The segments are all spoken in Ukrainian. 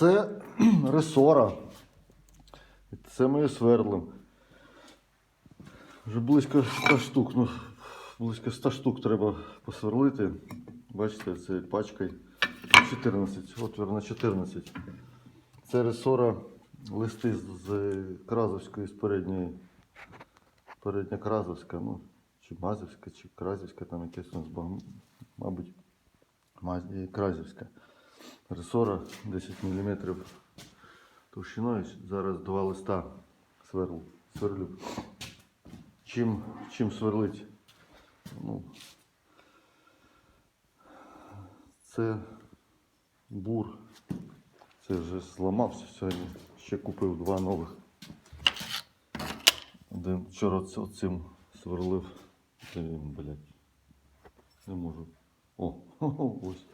це ресора. Це ми сверлим. Вже близько 100 штук. Ну, близько 100 штук треба посверлити. Бачите, це пачкою 14, отвір на 14. Це ресора листи з- Кразовської, з передньої. Передня Кразовська, ну, чи Мазівська, чи Кразівська, там якесь у нас, мабуть, е, Кразівська. Ресора 10 мм товщиною. Зараз два листа сверлю. сверлю. Чим, чим сверлить? Ну, це бур. Це вже зламався сьогодні. Ще купив два нових. Один вчора цим сверлив. Він. Не можу. О, ось.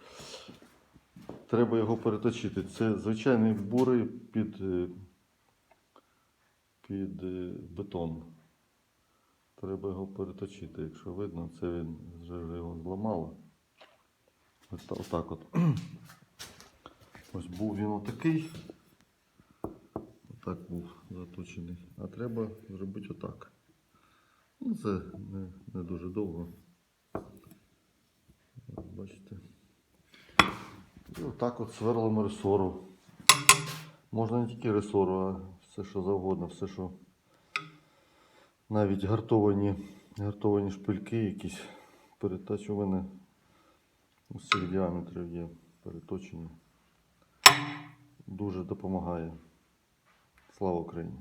Треба його переточити. Це звичайний бури під, е, під е, бетон. Треба його переточити. Якщо видно, це він вже його зламало. Отак от. Ось був він отакий. Отак був заточений. А треба зробити отак. Ну, це не, не дуже довго. Бачите. Отак от сверлимо ресору. Можна не тільки ресору, а все, що завгодно, все, що навіть гартовані, гартовані шпильки якісь перетачувані цих діаметрів є переточені. Дуже допомагає. Слава Україні!